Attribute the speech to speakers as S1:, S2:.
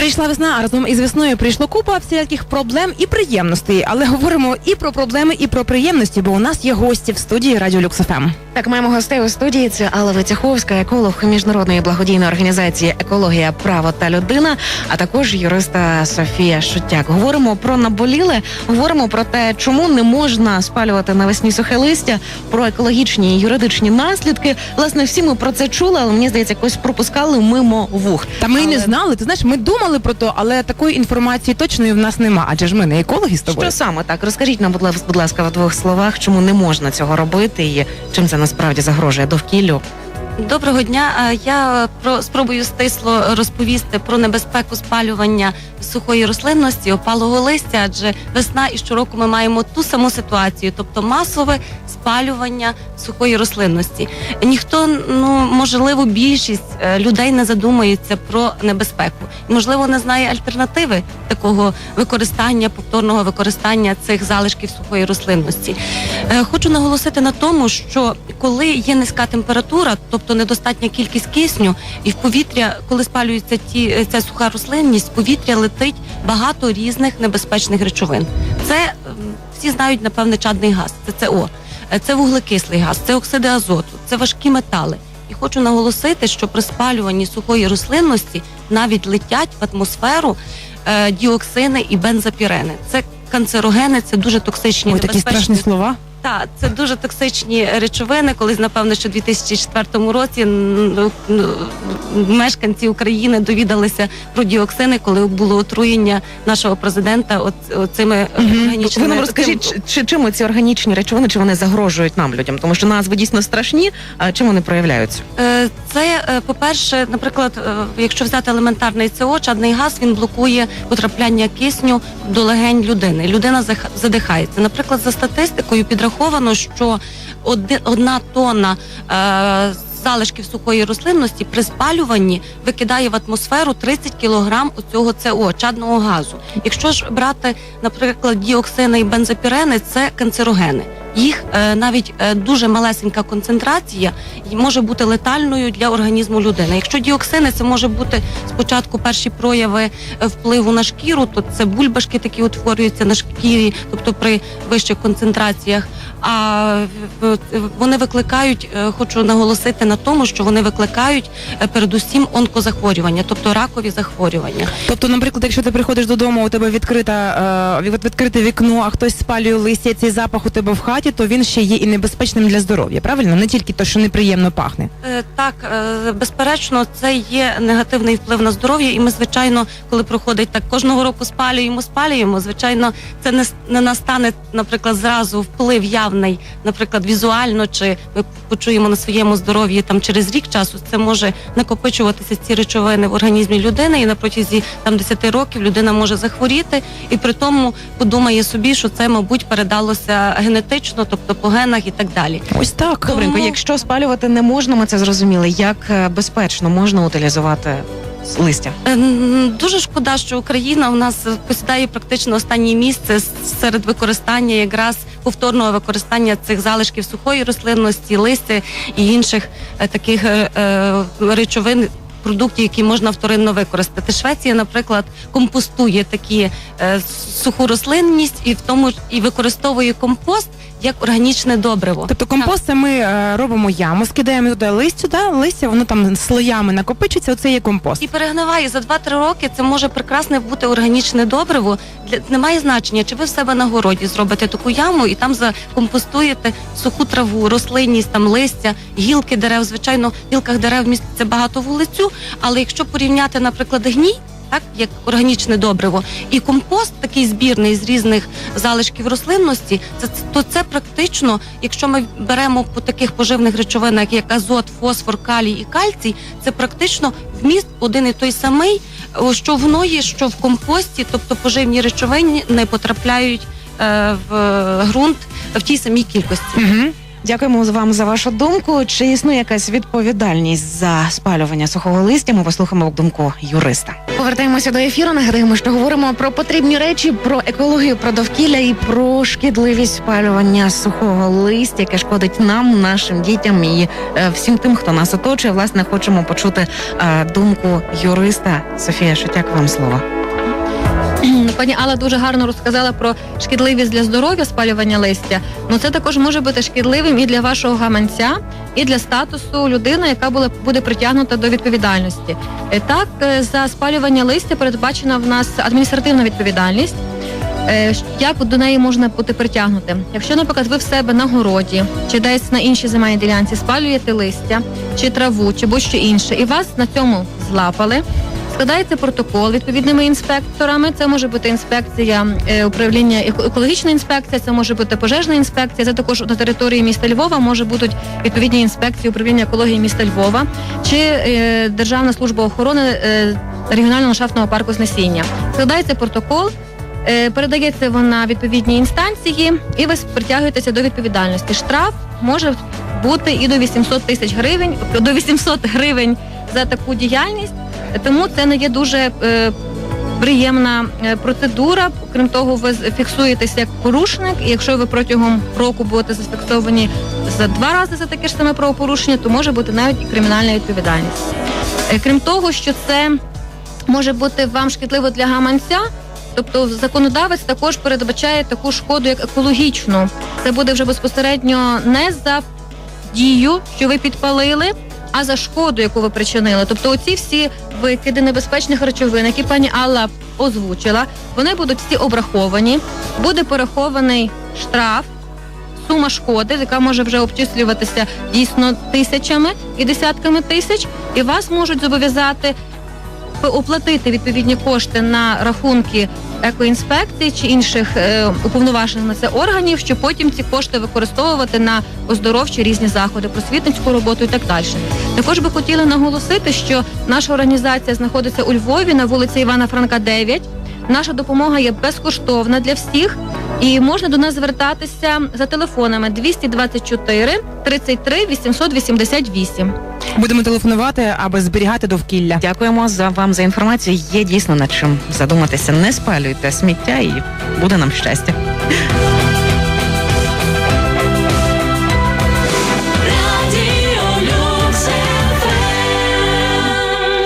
S1: Прийшла весна, а разом із весною прийшло купа всіляких проблем і приємностей. Але говоримо і про проблеми, і про приємності, бо у нас є гості в студії Радіо Люкс ФМ.
S2: Так, маємо гостей у студії. Це Алла Витяховська, еколог міжнародної благодійної організації Екологія, право та людина, а також юриста Софія Шутяк. Говоримо про наболіле, говоримо про те, чому не можна спалювати навесні сухе листя, про екологічні і юридичні наслідки. Власне, всі ми про це чули, але мені здається, якось пропускали мимо вух.
S1: Та ми й не знали. Ти знаєш, ми думали про то, але такої інформації точної в нас нема. Адже ж ми не екологи з тобою.
S2: Що саме так? Розкажіть нам, будь ласка, в двох словах, чому не можна цього робити і чим це насправді загрожує довкіллю.
S3: Доброго дня. Е, Я про спробую стисло розповісти про небезпеку спалювання сухої рослинності, опалого листя, адже весна і щороку ми маємо ту саму ситуацію, тобто масове спалювання сухої рослинності. Ніхто, ну можливо, більшість е, людей не задумується про небезпеку, можливо, не знає альтернативи такого використання, повторного використання цих залишків сухої рослинності. Е, Хочу наголосити на тому, що коли є низька температура, тобто недостатня кількість кисню, і в повітря, коли спалюється ті е, ця суха рослинність, в повітря летить багато різних небезпечних речовин. Це всі знають, напевне, чадний газ, це СО, Е, це вуглекислий газ, це оксиди азоту, це важкі метали. І хочу наголосити, що при спалюванні сухої рослинності навіть летять в атмосферу е, діоксини і бензопірени. Це канцерогени, це дуже токсичні
S1: Ой, такі страшні слова.
S3: Так, це дуже токсичні речовини. Колись, напевно, що у 2004 році н- н- мешканці України довідалися про діоксини, коли було отруєння нашого президента от, цими органічними
S2: Ви нам розкажіть, чи, чи чим ці органічні речовини, чи вони загрожують нам людям? Тому що назви дійсно страшні, а чим вони проявляються?
S3: Е, Це, е, по-перше, наприклад, е, якщо взяти елементарний СО, чадний газ він блокує потрапляння кисню до легень людини. Людина задихається. Наприклад, за статистикою підраховано, що одна тонна е, залишків сухої рослинності при спалюванні викидає в атмосферу 30 кілограм цього СО, чадного газу. Якщо ж брати, наприклад, діоксини і бензопірени, це канцерогени. Їх е, навіть е, дуже малесенька концентрація може бути летальною для організму людини. Якщо діоксини, це може бути спочатку перші прояви е, впливу на шкіру, то це бульбашки такі утворюються на шкірі, тобто при вищих концентраціях. А вони викликають, хочу наголосити на тому, що вони викликають передусім онкозахворювання, тобто ракові захворювання.
S1: Тобто, наприклад, якщо ти приходиш додому, у тебе відкрита відкрите вікно, а хтось спалює листя, цей запах у тебе в хаті, то він ще є і небезпечним для здоров'я. Правильно? Не тільки то, що неприємно пахне.
S3: Е, Так, е, безперечно, це є негативний вплив на здоров'я, і ми, звичайно, коли проходить так кожного року спалюємо, спалюємо. Звичайно, це не, не настане, наприклад, зразу вплив явний, наприклад, візуально, чи ми почуємо на своєму здоров'ї там через рік часу. Це може накопичуватися ці речовини в організмі людини, і на протязі там 10 років людина може захворіти, і при тому подумає собі, що це, мабуть, передалося генетично, тобто по генах і так далі.
S1: Ось так.
S2: Добренько,
S3: Тому-
S2: якщо спалювати не можна, ми це зрозуміли. Як е, безпечно можна утилізувати листя?
S3: Е, Дуже шкода, що Україна у нас посідає практично останнє місце серед використання якраз повторного використання цих залишків сухої рослинності, листя і інших е, таких речовин. Продуктів, які можна вторинно використати. Швеція, наприклад, компостує такі е, суху рослинність і в тому і використовує компост як органічне добриво.
S1: Тобто компост це ми е, робимо яму, скидаємо туди листя, да? листя, воно там слоями накопичиться, оце є компост.
S3: І перегниває за 2-3 роки. Це може прекрасне бути органічне добриво. Для немає значення, чи ви в себе на городі зробите таку яму і там закомпостуєте суху траву, рослинність, там листя, гілки дерев. Звичайно, в гілках дерев міститься багато вулицю. Але якщо порівняти, наприклад, гній. Так, як органічне добриво, і компост такий збірний з різних залишків рослинності, це то це практично, якщо ми беремо по таких поживних речовинах, як азот, фосфор, калій і кальцій, це практично вміст один і той самий, що в ної, що в компості, тобто поживні речовини не потрапляють е, в ґрунт в тій самій кількості.
S1: Угу.
S2: Дякуємо вам за вашу думку. Чи існує якась відповідальність за спалювання сухого листя? Ми послухаємо думку юриста. Повертаємося до ефіру. Нагадаємо, що говоримо про потрібні речі, про екологію, про довкілля і про шкідливість спалювання сухого листя, яке шкодить нам, нашим дітям і е, всім тим, хто нас оточує. Власне, хочемо почути е, думку юриста Софія Шутяк. Вам слово.
S4: Пані Алла дуже гарно розказала про шкідливість для здоров'я спалювання листя. Ну це також може бути шкідливим і для вашого гаманця, і для статусу людини, яка була буде притягнута до відповідальності. Е, Так, е, за спалювання листя передбачена в нас адміністративна відповідальність. Е, Як до неї можна бути притягнутим? Якщо, наприклад, ви в себе на городі чи десь на іншій земельній ділянці спалюєте листя чи траву, чи будь-що інше, і вас на цьому злапали, складається протокол відповідними інспекторами. Це може бути інспекція е, управління еко- екологічна інспекція, це може бути пожежна інспекція. Це також на території міста Львова може бути відповідні інспекції управління екології міста Львова чи е, Державна служба охорони е, регіонального ландшафтного парку Знесіння. Складається протокол. Передається вона відповідній інстанції, і ви притягуєтеся до відповідальності. Штраф може бути і до 800 тисяч гривень, до 800 гривень за таку діяльність. Тому це не є дуже е, приємна е, процедура. Крім того, ви фіксуєтеся як порушник, і якщо ви протягом року будете зафіксовані за два рази за таке ж саме правопорушення, то може бути навіть і кримінальна відповідальність. Е, Крім того, що це може бути вам шкідливо для гаманця. Тобто законодавець також передбачає таку шкоду, як екологічну. Це буде вже безпосередньо не за дію, що ви підпалили, а за шкоду, яку ви причинили. Тобто, оці всі викиди небезпечних речовин, які пані Алла озвучила, вони будуть всі обраховані. Буде порахований штраф, сума шкоди, яка може вже обчислюватися дійсно тисячами і десятками тисяч, і вас можуть зобов'язати оплатити відповідні кошти на рахунки екоінспекції чи інших е, уповноважених на це органів, щоб потім ці кошти використовувати на оздоровчі різні заходи, просвітницьку роботу і так далі. Також би хотіли наголосити, що наша організація знаходиться у Львові на вулиці Івана Франка, 9. Наша допомога є безкоштовна для всіх. І можна до нас звертатися за телефонами 224 33 888.
S1: Будемо телефонувати, аби зберігати довкілля.
S2: Дякуємо за вам за інформацію. Є дійсно над чим задуматися. Не спалюйте сміття і буде нам щастя.